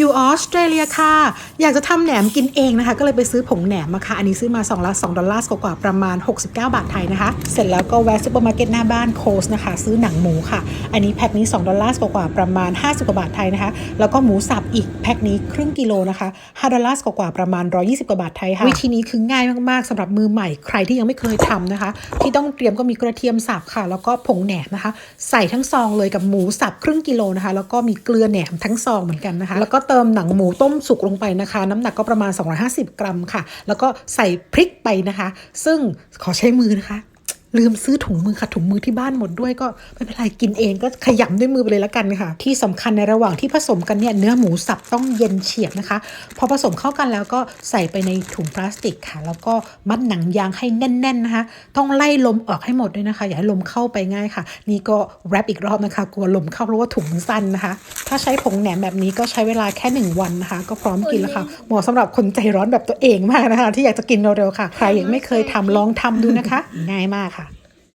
อยู่ออสเตรเลียค่ะ อยากจะทำแหนมกินเองนะคะ ก็เลยไปซื้อผงแหนมมาค่ะ อันนี้ซื้อมา2ละ2ดอลลาร์กว่าๆประมาณ 69 บาทไทยนะคะ เสร็จแล้วก็แวะซูเปอร์มาร์เก็ตหน้าบ้านโคสนะคะ ซื้อหนังหมูค่ะ อันนี้แพ็คนี้ 2 ดอลลาร์กว่าๆประมาณ 50 กว่าบาทไทยนะคะ แล้วก็หมูสับอีกแพ็คนี้ครึ่งกิโลนะคะ 5 ดอลลาร์กว่าๆประมาณ 120 กว่าบาทไทยค่ะ วิธีนี้คือง่ายมากๆสำหรับมือใหม่ใครที่ยังไม่เคยทำนะคะ ที่ต้องเตรียมก็มีกระเทียมสับค่ะ แล้วก็ผงแหนมนะคะ ใส่ทั้งซองเลยกับหมูสับครึ่งกิโลนะคะ แล้วก็มีเกลือแหนมทั้งซองเหมือนกันนะคะ แล้วก็เติมหนังหมูต้มสุกลงไปนะคะ น้ำหนักก็ประมาณ 250 กรัมค่ะ แล้วก็ใส่พริกไปนะคะ ซึ่งขอใช้มือนะคะ ลืมซื้อถุงมือค่ะถุงมือที่บ้านหมดด้วยก็ไม่เป็นไรกินเองก็ขยำด้วยมือไปเลยละกันค่ะ ที่สำคัญในระหว่างที่ผสมกันเนี่ยเนื้อหมูสับต้องเย็นเฉียบนะคะ พอผสมเข้ากันแล้วก็ใส่ไปในถุงพลาสติกค่ะ แล้วก็มัดหนังยางให้แน่น ๆนะคะ ต้องไล่ลมออกให้หมดด้วยนะคะ อย่าให้ลมเข้าไปง่ายค่ะ นี่ก็แรปอีกรอบนะคะกลัวลมเข้าเพราะว่าถุงมันสั้นนะคะ ถ้าใช้ผงแหนมแบบนี้ก็ใช้เวลาแค่หนึ่งวันนะคะ ก็พร้อมกินแล้วค่ะเหมาะสำหรับคนใจร้อนแบบตัวเองมากนะคะ ที่อยากจะกินเร็วๆค่ะ ใครยังไม่เคยทำลองทำดูนะคะ ง่ายมากค่ะ